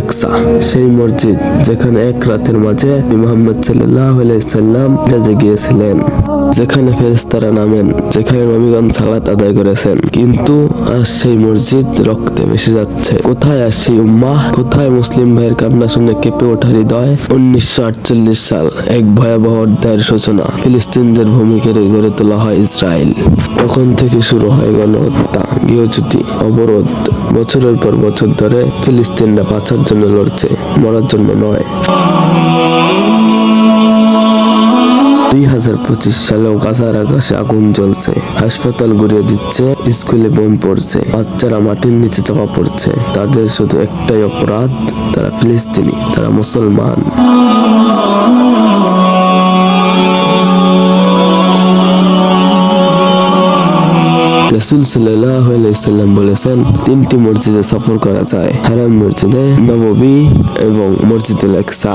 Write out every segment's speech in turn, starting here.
আকসা, সেই মসজিদ যেখানে এক রাতের মাঝে মোহাম্মদ সাল্লাহ সাল্লাম রাজে গিয়েছিলেন, যেখানে ফেরেস্তারা নামেন, যেখানে নবীগণ সালাত আদায় করেছেন। কিন্তু আজ সেই মসজিদ রক্তে মিশে যাচ্ছে। কোথায় আজ সেই উম্মাহ? কোথায় মুসলিম ভাইয়ের কান্না শুনে কেঁপে ওঠা হৃদয়? উনিশশো আটচল্লিশ সাল এক ভয়াবহ অধ্যায়ের সূচনা ফিলিস্তিনদের ভূমি কেড়ে গড়ে তোলা হয় ইসরায়েল। তখন থেকে শুরু হয় গণহত্যা গৃহচ্যুতি অবরোধ। বছরের পর বছর ধরে ফিলিস্তিনরা বাঁচার জন্য লড়ছে, মরার জন্য নয়। দুই হাজার পঁচিশ সালেও গাজার আকাশে আগুন জ্বলছে। হাসপাতাল গুড়িয়ে দিচ্ছে, স্কুলে বোম পড়ছে, বাচ্চারা মাটির নিচে চাপা পড়ছে। তাদের শুধু একটাই অপরাধ, তারা ফিলিস্তিনি, তারা মুসলমান। রসুল সাল্লাম বলেছেন তিনটি মসজিদে সফর করা যায় হারাম মসজিদে নববী এবং মসজিদুল আকসা।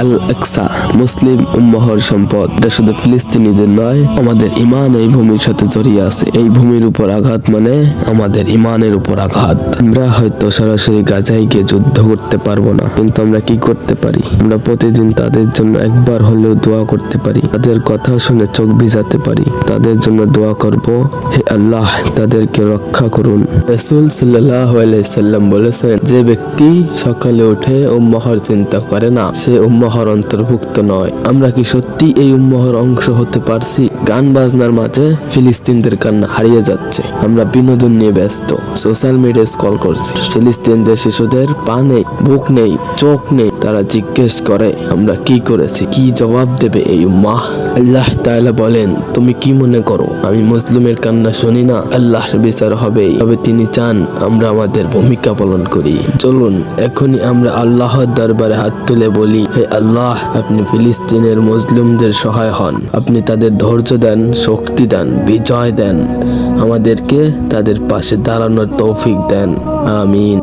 আল আকসা মুসলিম উম্মহর সম্পদ। এটা শুধু ফিলিস্তিনিদের নয়, আমাদের ইমান এই ভূমির সাথে জড়িয়ে আছে। এই ভূমির উপর আঘাত মানে আমাদের ইমানের উপর আঘাত। আমরা হয়তো সরাসরি গাজায় গিয়ে যুদ্ধ করতে পারব না, কিন্তু আমরা কি করতে পারি? আমরা প্রতিদিন তাদের জন্য একবার হলেও দোয়া করতে পারি। তাদের কথা শুনে চোখ ভিজাতে পারি। তাদের জন্য দোয়া করব, হে আল্লাহ, তাদেরকে রক্ষা করুন। রসুল সাল্লাহ সাল্লাম বলেছেন, যে ব্যক্তি সকালে উঠে উম্মহর চিন্তা করে না, সে উম্মহর অন্তর্ভুক্ত নয়। আমরা কি সত্যি এই উম্মহর অংশ হতে পারছি? গান বাজনার মাঝে ফিলিস্তিনদের কান্না হারিয়ে যাচ্ছে। আমরা বিনোদন নিয়ে ব্যস্ত। সোশ্যাল মিডিয়া স্কল করছি। ফিলিস্তিনদের শিশুদের পা নেই, বুক নেই, চোখ নেই, তারা জিজ্ঞেস করে, আমরা কি করেছি? কি জবাব দেবে এই উম্মাহ? আল্লাহ তাআলা বলেন, তুমি কি মনে করো? আমি মুসলিমের কান্না শুনি না। আল্লাহর বিচার হবে। তবে তিনি চান আমরা আমাদের ভূমিকা পালন করি। চলুন, এখনই আমরা আল্লাহর দরবারে হাত তুলে বলি, হে আল্লাহ, আপনি ফিলিস্তিনের মুসলিমদের সহায় হন। আপনি তাদের ধৈর্য দেন, শক্তি দেন, বিজয় দেন। আমাদেরকে তাদের পাশে দাঁড়ানোর তৌফিক দেন। আমিন।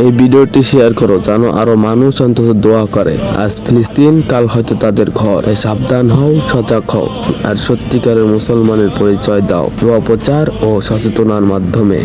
এই ভিডিওটি শেয়ার করো যেন আরও মানুষ অন্তত দোয়া করে। আজ ফিলিস্তিন, কাল হয়তো তাদের ঘর। তাই সাবধান হও, সজাগ হও। আর সত্যিকারের মুসলমানের পরিচয় দাও। দোয়া প্রচার ও সচেতনার মাধ্যমে।